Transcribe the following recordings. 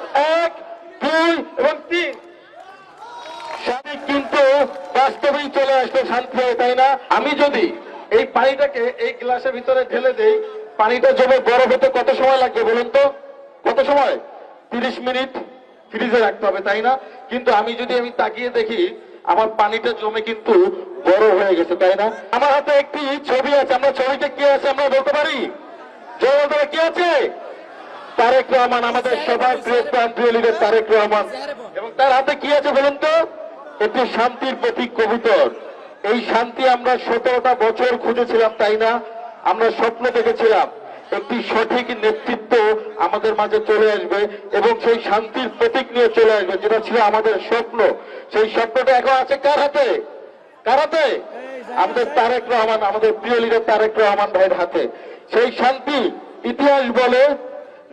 জিন্দাবাদ এক, দুই এবং তিন। স্বামী কিন্তু বাস্তবেই চলে আসলো শান্তি হয়ে তাই না? আমি যদি এই পানিটাকে এই গ্লাসের ভিতরে ঢেলে দেই, পানিটা জমে বরফ হতে কত সময় লাগবে বলুন তো? কত সময়? তিরিশ মিনিট ফ্রিজে রাখতে হবে, তাই না? কিন্তু আমি যদি আমি তাকিয়ে দেখি, আমার পানিটা জমে কিন্তু বড় হয়ে গেছে, তাই না? আমার হাতে একটি ছবি আছে, আমরা ছবিতে কি আছে আমরা বলতে পারি? জয় বলতে কি আছে? তারেক রহমান, আমাদের সবার প্রিয় প্রাণ প্রিয় লিডার তারেক রহমান। এবং তার হাতে কি আছে বলুন তো? একটি শান্তির প্রতীক কবুতর। এই শান্তি আমরা সতেরোটা বছর খুঁজেছিলাম, তাই না? আমরা স্বপ্ন দেখেছিলাম, একটি সঠিক নেতৃত্ব আমাদের মাঝে চলে আসবে এবং সেই শান্তির প্রতীক নিয়ে চলে আসবে, যেটা ছিল আমাদের স্বপ্ন। সেই স্বপ্নটা এখন আছে কার হাতে? কার হাতে? আমাদের তারেক রহমান, আমাদের প্রিয় লিডার তারেক রহমান ভাইয়ের হাতে। সেই শান্তি ইতিহাস বলে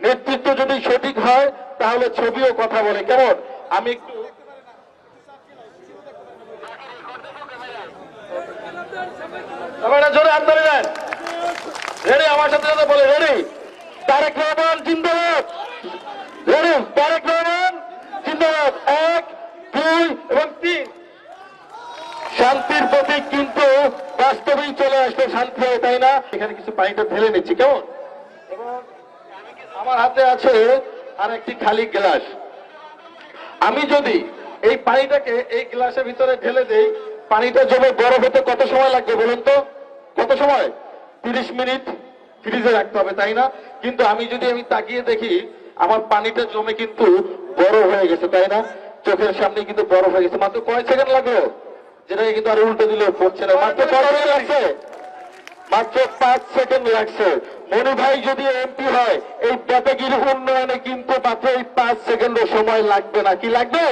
নেতৃত্ব যদি সঠিক হয়, তাহলে ছবিও কথা বলে। কেমন? আমি একটু এক, দুই এবং তিন। শান্তির প্রতীক কিন্তু বাস্তবেই চলে আসলো শান্তি হয়ে, তাই না? এখানে কিছু পানিটা ঢেলে নিচ্ছি। কেমন? আমার হাতে আছে আর একটি খালি গ্লাস। আমি যদি এই পানিটাকে এই গ্লাসের ভিতরে ঢেলে দেই, পানিটা জমে বরফ হতে কত সময় লাগবে বলুন তো? কত সময়? তিরিশ মিনিট। ফ্রিজে রাখতে হবে, তাই না? কিন্তু আমি যদি আমি তাকিয়ে দেখি, আমার পানিটা জমে কিন্তু বড় হয়ে গেছে, তাই না? চোখের সামনে কিন্তু বরফ হয়ে গেছে। মাত্র কয় সেকেন্ড লাগল? যেটাকে কিন্তু আর উল্টে দিলেও পড়ছে না। মাত্র বড় হয়ে লাগছে? মাত্র পাঁচ সেকেন্ড লাগছে। মনু ভাই যদি এমপি হয়, এই পেটাগির উন্নয়নে কিন্তু মাত্র এই পাঁচ সেকেন্ডের সময় লাগবে না। কি লাগবে?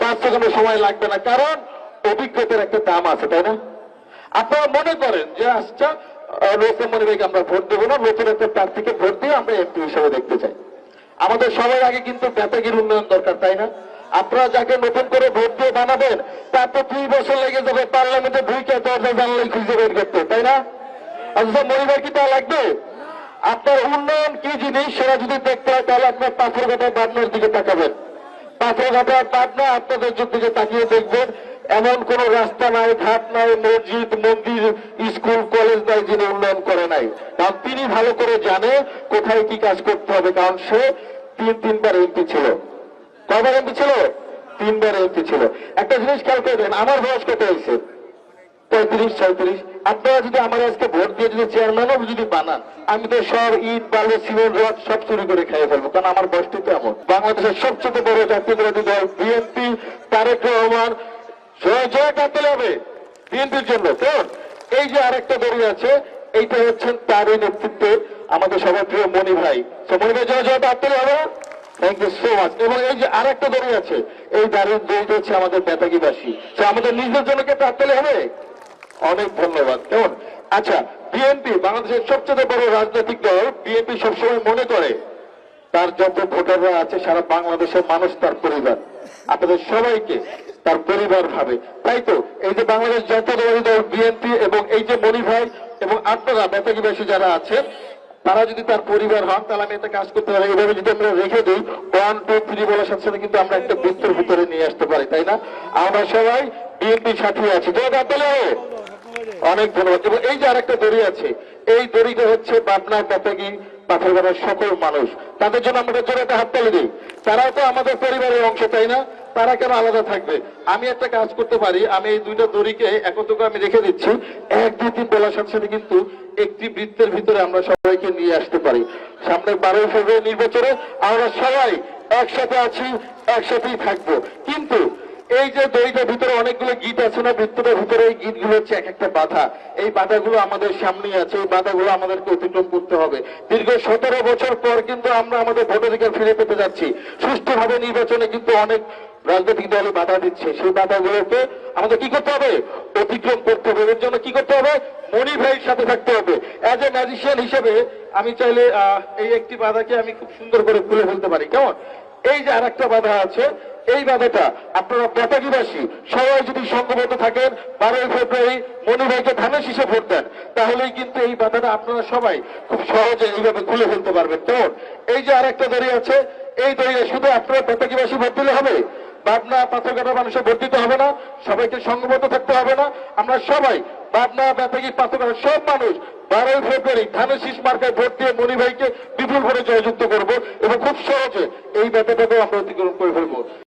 পাঁচ সেকেন্ডের সময় লাগবে না। কারণ অভিজ্ঞতার একটা দাম আছে, তাই না? আপনারা মনে করেন যে আচ্ছা রোসেন মনি ভাইকে আমরা ভোট দেবো না, নতুন একটা প্রার্থীকে ভোট দিয়ে আমরা এমপি হিসেবে দেখতে চাই। আমাদের সবার আগে কিন্তু পেটাগির উন্নয়ন দরকার, তাই না? আপনারা যাকে নতুন করে ভোট দিয়ে বানাবেন, তার তো দুই বছর লেগে যাবে, পার্লামেন্টে ঢুকে দরজা জানলাই খুঁজে বের করতে তাই না? আচ্ছা মনিবার কি তা লাগবে? আপনার উন্নয়ন কি জিনিস সেটা যদি দেখতে হয়, তাহলে আপনার পাথর কাটা বাদনার দিকে তাকাবেন। পাথর কাটা বাদনা আপনাদের দিকে তাকিয়ে দেখবেন, এমন কোন রাস্তা নাই, ঘাট নাই, মসজিদ, মন্দির, স্কুল, কলেজ নাই যিনি উন্নয়ন করে নাই। কারণ তিনি ভালো করে জানে কোথায় কি কাজ করতে হবে, কারণ সে তিন, তিনবার এমপি ছিল। কয়বার এমপি ছিল? তিনবার এমপি ছিল। একটা জিনিস খেয়াল করবেন, আমার বয়স কত হয়েছে? পঁয়ত্রিশ, ছয়ত্রিশ। আপনারা যদি আমার আজকে ভোট দিয়ে যদি চেয়ারম্যানও যদি বানান, আমি তো সব ইট বালু সিমেন্ট, রড সব চুরি করে খেয়ে ফেলব, কারণ আমার বয়সটি তো এমন বাংলাদেশের সবচেয়ে বড় জাতীয় বিরোধী দল বিএনপি তারেক রহমান জয় জয় কাঁদতে হবে বিএনপির জন্য। এই যে আরেকটা দড়ি আছে, এইটা হচ্ছেন তারই নেতৃত্বে আমাদের সবার প্রিয় মণি ভাই। তো মণি ভাই, জয় জয় কাঁদতে হবে থ্যাংক ইউ সো মাচ এবং এই যে আর একটা দড়ি আছে, এই দাঁড়িয়ে দড়িটা হচ্ছে আমাদের বেতাগিবাসী আমাদের নিজের জন্য কে প্রার্থলে হবে? অনেক ধন্যবাদ। কেমন? আচ্ছা বিএনপি, বাংলাদেশের সবচেয়ে বড় রাজনৈতিক দল বিএনপি সবসময় মনে করে, তার যত ভোটাররা আছে, সারা বাংলাদেশের মানুষ তার পরিবার। আপনাদের সবাইকে তার পরিবার ভাবে। তাই তো? এই যে বাংলাদেশ জাতীয়তাবাদী দল, বিএনপি এবং এই যে মনি ভাই এবং আপনারা বেতাগিবাসী যারা আছেন, তারা যদি তার পরিবার হন, তাহলে আমি একটা কাজ করতে পারি। এভাবে যদি আমরা রেখে দিই ওয়ান টু থ্রি বলার সাথে সাথে কিন্তু আমরা একটা বৃত্তের ভিতরে নিয়ে আসতে পারি, তাই না? আমরা সবাই বিএনপি সাথী আছি। জয় গাতলে অনেক ধন্যবাদ। এবং এই যে আরেকটা দড়ি আছে, এই দড়িটা হচ্ছে পাবনা পেতাগি পাথরঘাটার সকল মানুষ। তাদের জন্য আমরা জোরে একটা হাততালি দিই তারাও তো আমাদের পরিবারের অংশ, তাই না? তারা কেন আলাদা থাকবে? আমি একটা কাজ করতে পারি। আমি এই দুইটা দড়িকে একত্র আমি রেখে দিচ্ছি। এক, দুই, তিন বলার সাথে সাথে কিন্তু একটি বৃত্তের ভিতরে আমরা সবাইকে নিয়ে আসতে পারি। সামনে বারোই ফেব্রুয়ারি নির্বাচনে আমরা সবাই একসাথে আছি, একসাথেই থাকব। কিন্তু এই যে দইটার ভিতরে অনেকগুলো গীত আছে না বৃত্তটার ভিতরে এই গীতগুলো হচ্ছে এক একটা বাধা। এই বাধাগুলো আমাদের সামনেই আছে, এই বাধাগুলো আমাদেরকে অতিক্রম করতে হবে। দীর্ঘ সতেরো বছর পর কিন্তু আমরা আমাদের ভোটাধিকার ফিরে পেতে যাচ্ছি। সুষ্ঠুভাবে নির্বাচনে কিন্তু অনেক রাজনৈতিক দলে বাধা দিচ্ছে। সেই বাধাগুলোকে আমাদের কি করতে হবে? অতিক্রম করতে হবে। এর জন্য কি করতে হবে? মনি ভাইয়ের সাথে থাকতে হবে। অ্যাজ এ ম্যাজিশিয়ান হিসেবে আমি চাইলে এই একটি বাধাকে আমি খুব সুন্দর করে খুলে ফেলতে পারি। কেমন? এই যে আর একটা বাধা আছে এই বাধাটা আপনারা পেটাগিবাসী সবাই যদি সংঘবদ্ধ থাকেন, বারোই ফেব্রুয়ারি মনি ভাইকে ধানের শীষে ভোট দেন, তাহলেই কিন্তু এই বাধাটা আপনারা সবাই খুব সহজে এইভাবে খুলে ফেলতে পারবেন। কেমন? এই যে আর একটা দড়ি আছে, এই দলীয় শুধু আপনারা প্রত্যেকবাসী ভোট দিলে হবে? পাবনা পাথরঘাটা মানুষের ভোট দিতে হবে না, সবাইকে সংঘবদ্ধ থাকতে হবে না। আমরা সবাই পাবনা বেতাগি পাথরঘাটা সব মানুষ বারোই ফেব্রুয়ারি ধানের শীষ মার্কায় ভোট দিয়ে মনি ভাইকে বিপুল ভোটে জয়যুক্ত করব এবং খুব সহজে এই ব্যাপারটাকেও আমরা অতিক্রম করে ফেলব।